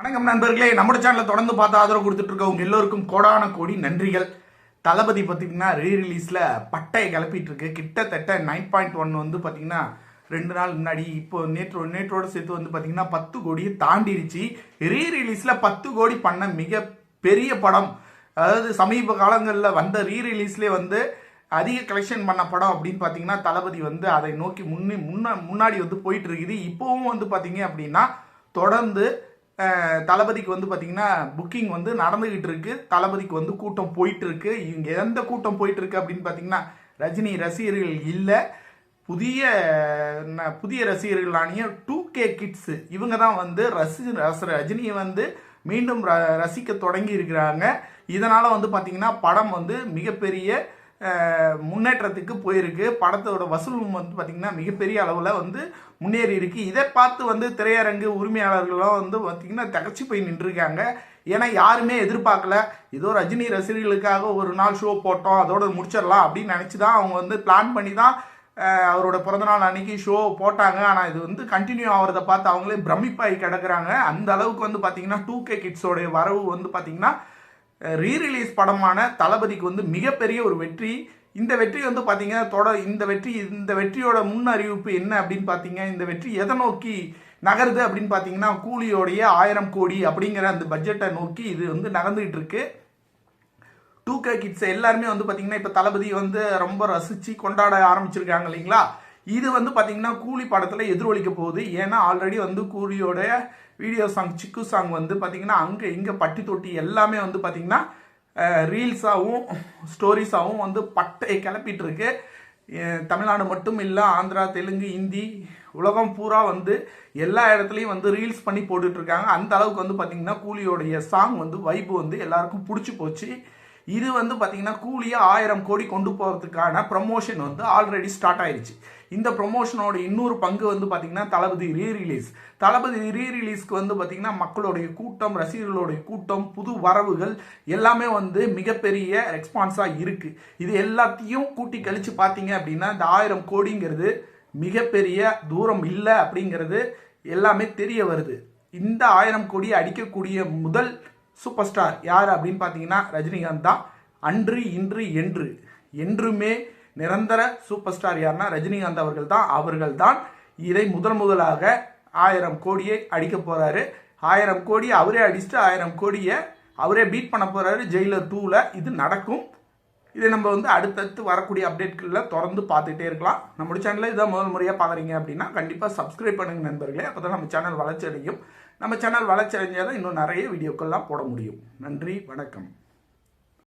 வணக்கம் நண்பர்களே நம்ம சேனலை தொடர்ந்து பார்த்து ஆதரவு கொடுத்துட்டு இருக்கவங்க எல்லோருக்கும் கோடான கோடி நன்றிகள். தளபதி பார்த்தீங்கன்னா ரீ ரிலீஸில் பட்டையை கிளப்பிட்டு இருக்கு. கிட்டத்தட்ட நைன் பாயிண்ட் ஒன் வந்து பார்த்தீங்கன்னா ரெண்டு நாள் முன்னாடி இப்போ நேற்று நேற்றோட சேர்த்து வந்து பார்த்தீங்கன்னா பத்து கோடியை தாண்டிருச்சு. ரீ ரிலீஸில் பத்து கோடி பண்ண மிக பெரிய படம். அதாவது சமீப காலங்களில் வந்த ரீ ரிலீஸ்லேயே வந்து அதிக கலெக்ஷன் பண்ண படம் அப்படின்னு பார்த்தீங்கன்னா தளபதி வந்து அதை நோக்கி முன்னே முன்ன முன்னாடி வந்து போயிட்டு இருக்குது. இப்போவும் வந்து பார்த்தீங்க அப்படின்னா தொடர்ந்து தளபதிக்கு வந்து பார்த்தீங்கன்னா புக்கிங் வந்து நடந்துகிட்டு இருக்கு. தளபதிக்கு வந்து கூட்டம் போயிட்டு இருக்கு. இங்க எந்த கூட்டம் போயிட்டு இருக்கு அப்படின்னு பார்த்தீங்கன்னா ரஜினி ரசிகர்கள் இல்லை. புதிய ந- புதிய ரசிகர்களானிய டூ கே கிட்ஸு இவங்க தான் வந்து ரசி ரஜினியை வந்து மீண்டும் ர- ரசிக்க தொடங்கி இருக்கிறாங்க. இதனால் வந்து பார்த்தீங்கன்னா படம் வந்து மிகப்பெரிய முன்னேற்றத்துக்கு போயிருக்கு. படத்தோட வசூலும் வந்து பார்த்திங்கன்னா மிகப்பெரிய அளவில் வந்து முன்னேறி இருக்குது இதை பார்த்து வந்து திரையரங்கு உரிமையாளர்கள்லாம் வந்து பார்த்திங்கன்னா தகச்சு போய் நின்றுருக்காங்க. ஏன்னா யாருமே எதிர்பார்க்கல. ஏதோ ரஜினி ரசிகர்களுக்காக ஒரு நாள் ஷோ போட்டோம் அதோட முடிச்சிடலாம் அப்படின்னு நினச்சி தான் அவங்க வந்து பிளான் பண்ணி தான் அவரோட பிறந்தநாள் அன்னைக்கு ஷோ போட்டாங்க. ஆனால் இது வந்து கண்டினியூ ஆகிறத பார்த்து அவங்களே பிரமிப்பாகி கிடக்குறாங்க. அந்த அளவுக்கு வந்து பார்த்தீங்கன்னா டூ கே கிட்ஸோடைய வரவு வந்து பார்த்திங்கன்னா ரீரிலீஸ் படமான தளபதிக்கு வந்து மிகப்பெரிய ஒரு வெற்றி. இந்த வெற்றி வந்து பார்த்தீங்கன்னா தொட இந்த வெற்றி இந்த வெற்றியோட முன் அறிவிப்பு என்ன அப்படின்னு பார்த்தீங்க இந்த வெற்றி எதை நோக்கி நகருது அப்படின்னு பார்த்தீங்கன்னா கூலியோடைய ஆயிரம் கோடி அப்படிங்கிற அந்த பட்ஜெட்டை நோக்கி இது வந்து நகர்ந்துகிட்டு இருக்கு. டூ கே கிட்ஸ் எல்லாருமே வந்து பார்த்தீங்கன்னா இப்போ தளபதி வந்து ரொம்ப ரசித்து கொண்டாட ஆரம்பிச்சிருக்காங்க இல்லைங்களா? இது வந்து பார்த்தீங்கன்னா கூலி படத்தில் எதிரொலிக்க போகுது. ஏன்னா ஆல்ரெடி வந்து கூலியோட வீடியோ சாங் சிக்கு சாங் வந்து பார்த்தீங்கன்னா அங்கே இங்கே பட்டி தொட்டி எல்லாமே வந்து பார்த்தீங்கன்னா ரீல்ஸாகவும் ஸ்டோரிஸாகவும் வந்து பட்டை கிளப்பிட்டு இருக்கு தமிழ்நாடு மட்டும் இல்லை ஆந்திரா தெலுங்கு ஹிந்தி உலகம் பூரா வந்து எல்லா இடத்துலையும் வந்து ரீல்ஸ் பண்ணி போட்டுட்ருக்காங்க அந்த அளவுக்கு வந்து பார்த்திங்கன்னா கூலியோடைய சாங் வந்து வைப்பு வந்து எல்லாருக்கும் பிடிச்சி போச்சு. இது வந்து பார்த்தீங்கன்னா கூலியாக ஆயிரம் கோடி கொண்டு போகிறதுக்கான ப்ரமோஷன் வந்து ஆல்ரெடி ஸ்டார்ட் ஆயிடுச்சு இந்த ப்ரொமோஷனோட இன்னொரு பங்கு வந்து பார்த்தீங்கன்னா தளபதி ரீ ரிலீஸ் தளபதி ரீ ரிலீஸ்க்கு வந்து பார்த்தீங்கன்னா மக்களுடைய கூட்டம் ரசிகர்களுடைய கூட்டம் புது வரவுகள் எல்லாமே வந்து மிகப்பெரிய ரெஸ்பான்ஸாக இருக்குது இது எல்லாத்தையும் கூட்டி கழிச்சு பார்த்தீங்க அப்படின்னா இந்த ஆயிரம் கோடிங்கிறது மிகப்பெரிய தூரம் இல்லை அப்படிங்கிறது எல்லாமே தெரிய வருது. இந்த ஆயிரம் கோடி அடிக்கக்கூடிய முதல் சூப்பர் ஸ்டார் யார் அப்படின்னு பார்த்தீங்கன்னா ரஜினிகாந்த் தான். அன்று இன்று என்று. என்றுமே நிரந்தர சூப்பர் ஸ்டார் யாருன்னா ரஜினிகாந்த் அவர்கள் தான். அவர்கள் தான் இதை முதல் முதலாக ஆயிரம் கோடியை அடிக்க போகிறாரு ஆயிரம் கோடி அவரே அடிச்சுட்டு ஆயிரம் கோடியை அவரே பீட் பண்ண போகிறாரு ஜெயிலர் டூவில் இது நடக்கும். இதை நம்ம வந்து அடுத்தடுத்து வரக்கூடிய அப்டேட்களில் தொடர்ந்து பார்த்துட்டே இருக்கலாம். நம்மளோட சேனலில் இதான் முதல் முறையாக பார்க்குறீங்க அப்படின்னா கண்டிப்பாக சப்ஸ்கிரைப் பண்ணுங்க நண்பர்களே. அப்போ தான் நம்ம சேனல் வளர்ச்சி அடையும் நம்ம சேனல் வளர்ச்சி அடைஞ்சால் தான் இன்னும் நிறைய வீடியோக்கள்லாம் போட முடியும். நன்றி வணக்கம்.